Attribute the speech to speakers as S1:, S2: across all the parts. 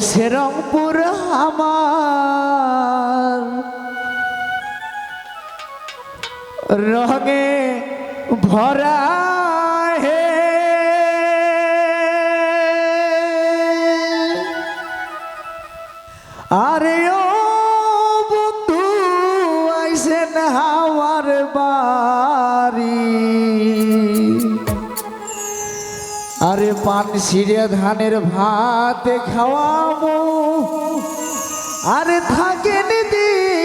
S1: সে রংপুর আমার। রঙে ভরা হে। আরে আরে পান সিরে ধানের ভাত খাওয়াবো। আরে থাকেন দিন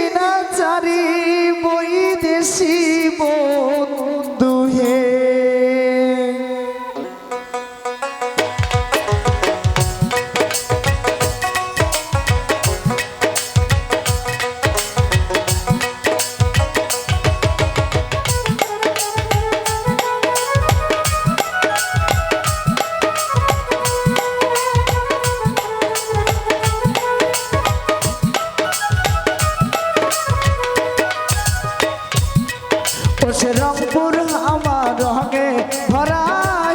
S1: রংপুর আমার রঙে ভরা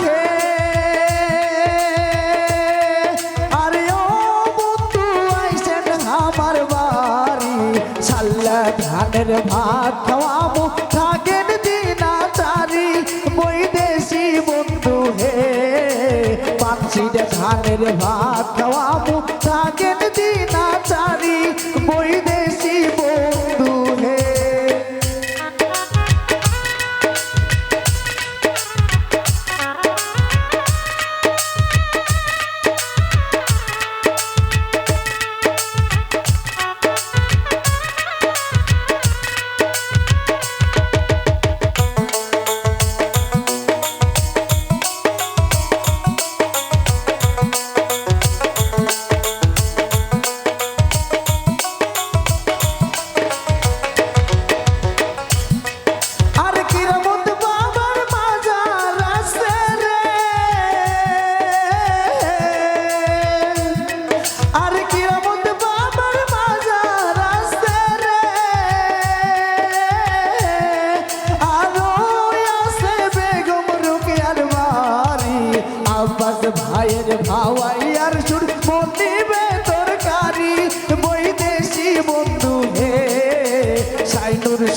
S1: হে আরে ও বন্ধু, আইসেন আমার বাড়ি। সাল্লা ধানের ভাত খাওয়াবো থাকেন দিনা চারি বৈদেশি বন্ধু হে পাঁচিরে ধানের ভাত।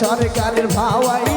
S1: সরকারের ভাওয়াই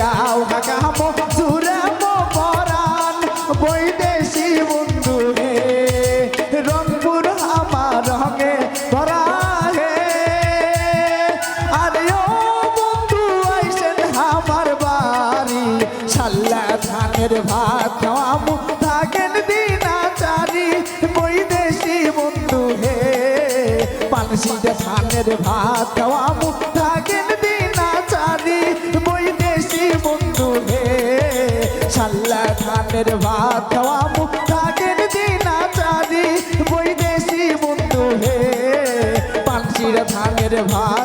S1: গাও হাগামো, জুড়ামো পরান বৈদেশি বন্ধু হে, রংপুর আমার রঙে ভরা হে। আরে বন্ধু, আইসেন আমার বাড়ি। সাল্লা ধানের ভাত খাওয়াবো থাকেন দিনা চারি বৈদেশি বন্ধু হে পানসিতে ধানের ভাত খাওয়াবো ধানের ভাত খাওয়া মুখ থাকেন দিনা চারি বৈদেশি বন্ধু হে পানসির ধানের ভাত